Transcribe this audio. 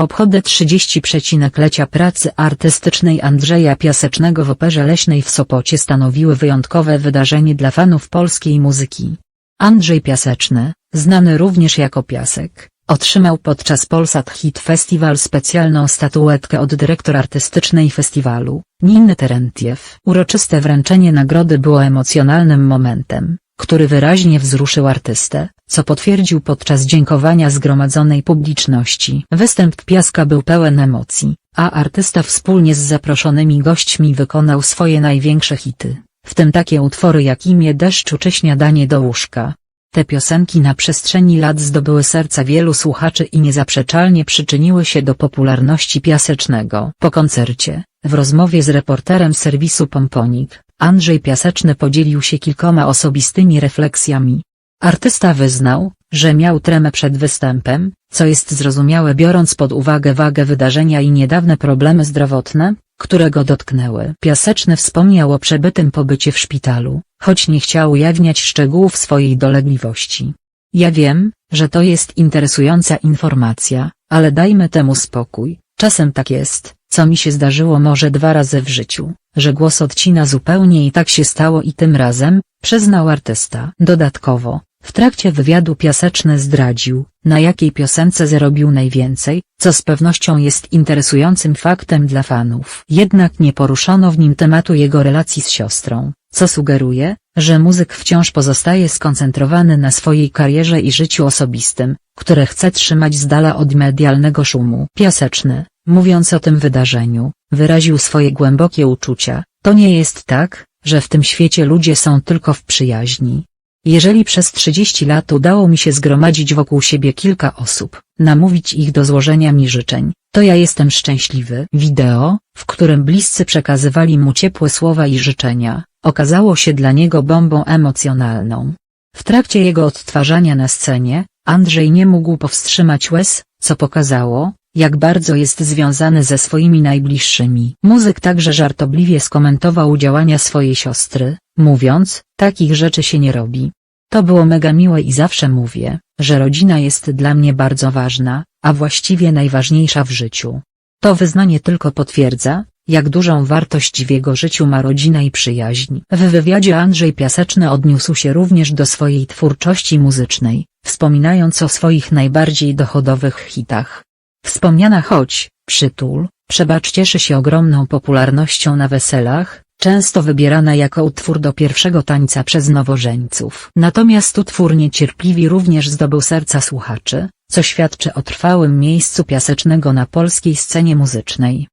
Obchody 30-lecia pracy artystycznej Andrzeja Piasecznego w Operze Leśnej w Sopocie stanowiły wyjątkowe wydarzenie dla fanów polskiej muzyki. Andrzej Piaseczny, znany również jako Piasek, otrzymał podczas Polsat Hit Festival specjalną statuetkę od dyrektor artystycznej festiwalu, Niny Terentiew. Uroczyste wręczenie nagrody było emocjonalnym momentem, który wyraźnie wzruszył artystę, co potwierdził podczas dziękowania zgromadzonej publiczności. Występ Piaska był pełen emocji, a artysta wspólnie z zaproszonymi gośćmi wykonał swoje największe hity, w tym takie utwory jak Imię deszczu czy Śniadanie do łóżka. Te piosenki na przestrzeni lat zdobyły serca wielu słuchaczy i niezaprzeczalnie przyczyniły się do popularności Piasecznego. Po koncercie, w rozmowie z reporterem serwisu Pomponik, Andrzej Piaseczny podzielił się kilkoma osobistymi refleksjami. Artysta wyznał, że miał tremę przed występem, co jest zrozumiałe biorąc pod uwagę wagę wydarzenia i niedawne problemy zdrowotne, które go dotknęły. Piaseczny wspomniał o przebytym pobycie w szpitalu, choć nie chciał ujawniać szczegółów swojej dolegliwości. Ja wiem, że to jest interesująca informacja, ale dajmy temu spokój, czasem tak jest, co mi się zdarzyło może dwa razy w życiu, że głos odcina zupełnie i tak się stało i tym razem, przyznał artysta. Dodatkowo, w trakcie wywiadu Piaseczny zdradził, na jakiej piosence zarobił najwięcej, co z pewnością jest interesującym faktem dla fanów. Jednak nie poruszono w nim tematu jego relacji z siostrą, co sugeruje, że muzyk wciąż pozostaje skoncentrowany na swojej karierze i życiu osobistym, które chce trzymać z dala od medialnego szumu. Piaseczny, mówiąc o tym wydarzeniu, wyraził swoje głębokie uczucia, to nie jest tak, że w tym świecie ludzie są tylko w przyjaźni. Jeżeli przez 30 lat udało mi się zgromadzić wokół siebie kilka osób, namówić ich do złożenia mi życzeń, to ja jestem szczęśliwy. Wideo, w którym bliscy przekazywali mu ciepłe słowa i życzenia, okazało się dla niego bombą emocjonalną. W trakcie jego odtwarzania na scenie, Andrzej nie mógł powstrzymać łez, co pokazało, jak bardzo jest związany ze swoimi najbliższymi. Muzyk także żartobliwie skomentował działania swojej siostry, mówiąc, takich rzeczy się nie robi. To było mega miłe i zawsze mówię, że rodzina jest dla mnie bardzo ważna, a właściwie najważniejsza w życiu. To wyznanie tylko potwierdza, jak dużą wartość w jego życiu ma rodzina i przyjaźń. W wywiadzie Andrzej Piaseczny odniósł się również do swojej twórczości muzycznej, wspominając o swoich najbardziej dochodowych hitach. Wspomniana choć, przytul, przebacz cieszy się ogromną popularnością na weselach, często wybierana jako utwór do pierwszego tańca przez nowożeńców. Natomiast utwór niecierpliwi również zdobył serca słuchaczy, co świadczy o trwałym miejscu Piasecznego na polskiej scenie muzycznej.